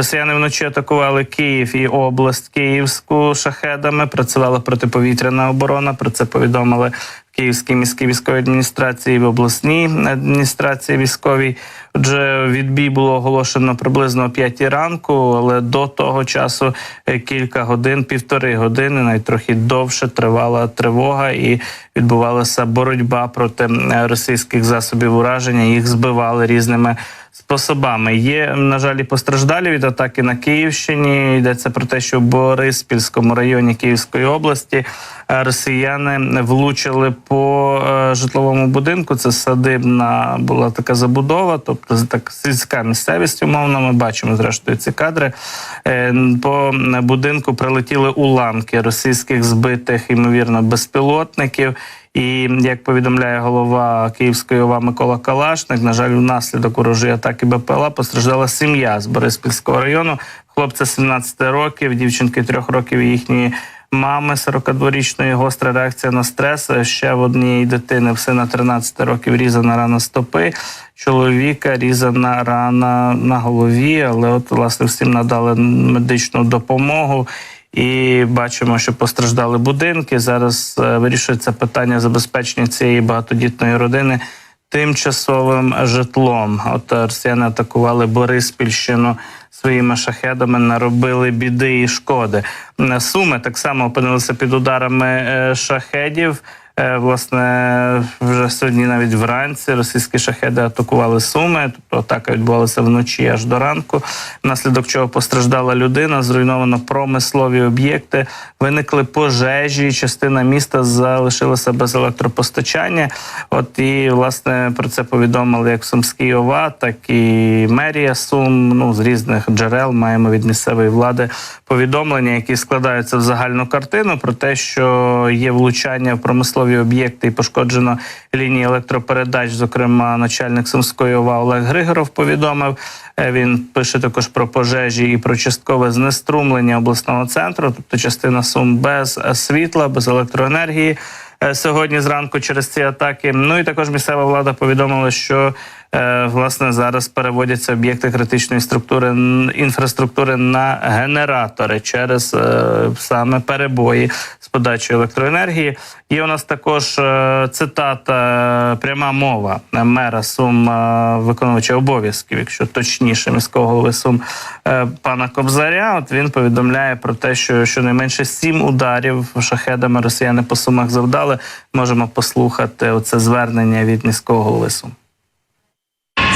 Росіяни вночі атакували Київ і область Київську шахедами. Працювала протиповітряна оборона. Про це повідомили Київській міській військовій адміністрації в обласній адміністрації військовій. Отже, відбій було оголошено приблизно о 5 ранку, але до того часу е, кілька годин, півтори години, навіть трохи довше тривала тривога і відбувалася боротьба проти е, російських засобів ураження. Їх збивали різними способами. Є, на жаль, і постраждалі від атаки на Київщині. Йдеться про те, що в Бориспільському районі Київської області е, росіяни влучили по е, житловому будинку. Це садибна була така забудова, тобто так сільська місцевість. Умовно, ми бачимо зрештою ці кадри. Е, По будинку прилетіли уламки російських збитих, ймовірно, безпілотників. І як повідомляє голова Київської ОВА Микола Калашник, на жаль, внаслідок ворожої атаки БПЛА постраждала сім'я з Бориспільського району. Хлопця 17 років, дівчинки 3 років і їхньої мами 42-річної гостра реакція на стрес. Ще в однієї дитини в сина 13 років різана рана стопи. Чоловіка різана рана на голові, але от власне всім надали медичну допомогу. І бачимо, що постраждали будинки. Зараз е, вирішується питання забезпечення цієї багатодітної родини тимчасовим житлом. От е, росіяни атакували Бориспільщину своїми шахедами, наробили біди і шкоди. Е, Суми так само опинилися під ударами е, шахедів. Е, Власне, вже сьогодні навіть вранці російські шахеди атакували суми. Тобто атака відбувалася вночі аж до ранку. Внаслідок чого постраждала людина, зруйновано промислові об'єкти, виникли пожежі. Частина міста залишилася без електропостачання. От і власне про це повідомили як Сумський ОВА, так і мерія Сум. Ну з різних джерел маємо від місцевої влади повідомлення, які складаються в загальну картину про те, що є влучання в промислові об'єкти і пошкоджено лінії електропередач. Зокрема, начальник Сумської ОВА Олег Григоров повідомив. Е, Він пише також про пожежі і про часткове знеструмлення обласного центру, тобто частина сум без е, світла, без електроенергії. е, Сьогодні зранку через ці атаки. Ну і також місцева влада повідомила, що власне зараз переводяться об'єкти критичної структури інфраструктури на генератори через е, саме перебої з подачою електроенергії. Є у нас також е, цитата, е, пряма мова е, мера Сум е, виконувача обов'язків, якщо точніше, міського голови Сум е, пана Кобзаря. От він повідомляє про те, що щонайменше сім ударів шахедами росіяни по сумах завдали. Можемо послухати оце звернення від міського голови Сум.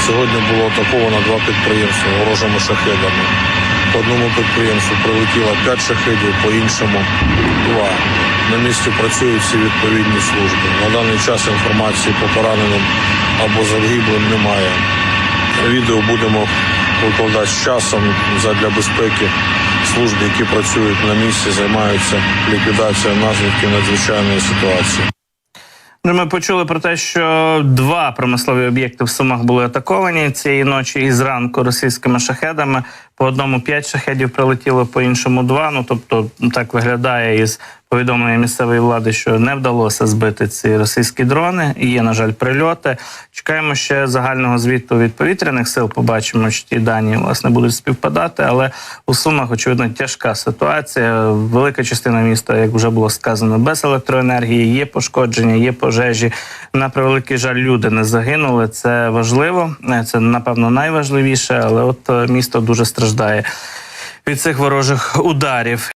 Сьогодні було атаковано два підприємства ворожими шахедами. По одному підприємству прилетіло 5 шахедів, по іншому два. На місці працюють всі відповідні служби. На даний час інформації по пораненим або загиблим немає. Відео будемо викладати з часом задля безпеки служб, які працюють на місці, займаються ліквідацією наслідків надзвичайної ситуації. Ну, Ми почули про те, що два промислові об'єкти в Сумах були атаковані цієї ночі і зранку російськими шахедами. По одному п'ять шахедів прилетіло, по іншому два. Ну тобто так виглядає із повідомлення місцевої влади, що не вдалося збити ці російські дрони. Є, на жаль, прильоти. Чекаємо ще загального звіту від повітряних сил. Побачимо, чи ті дані власне будуть співпадати. Але у Сумах, очевидно, тяжка ситуація. Велика частина міста, як вже було сказано, без електроенергії. Є пошкодження, є пожежі. На превеликий жаль, люди не загинули. Це важливо. Це напевно найважливіше, але от е, місто дуже страждає від цих ворожих ударів.